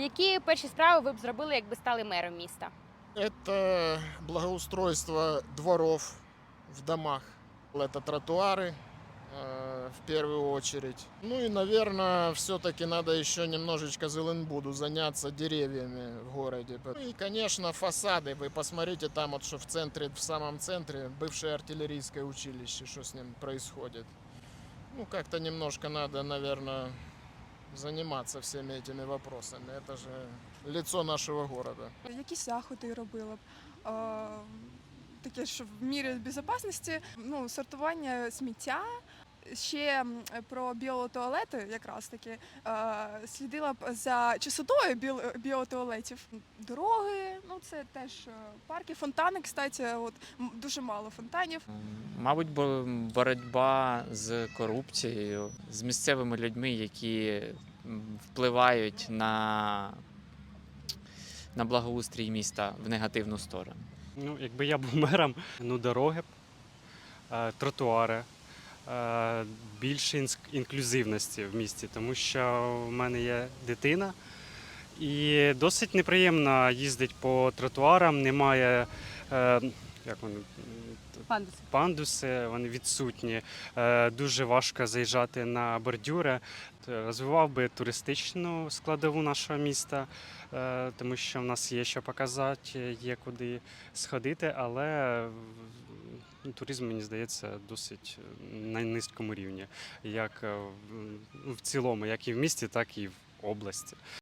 Які перші справи ви б зробили, якби стали мером міста? Это благоустройство дворов в домах. Это тротуары э, в первую очередь. Ну и, наверное, все-таки надо еще немножечко Зеленбуду заняться деревьями в городе. Ну и, конечно, фасады. Вы посмотрите там, вот что в центре, в самом центре, бывшее артиллерийское училище, что с ним происходит. Ну, как-то немножко надо, наверное, заниматься всеми этими вопросами. Это же лицо нашего города. Якісь заходи робила б. Е, Таке, що в мірі безпечності, ну, сортування сміття. Ще про біотуалети якраз таки е, слідила б за чистотою біл- біотуалетів. Дороги, ну це теж е, парки, фонтани, кстати, от м, дуже мало фонтанів. Мабуть, бо- боротьба з корупцією, з місцевими людьми, які впливають на, на благоустрій міста в негативну сторону. Ну, якби я був мером, ну дороги, е, тротуари, більше інс- інклюзивності в місті, тому що в мене є дитина. І досить неприємно їздить по тротуарам, немає е, як вони, м, Пандус. пандуси, вони відсутні. Е, Дуже важко заїжджати на бордюри. Розвивав би туристичну складову нашого міста, е, тому що в нас є що показати, є куди сходити, але е, ну, туризм, мені здається, досить на низькому рівні, як е, в цілому, як і в місті, так і в області.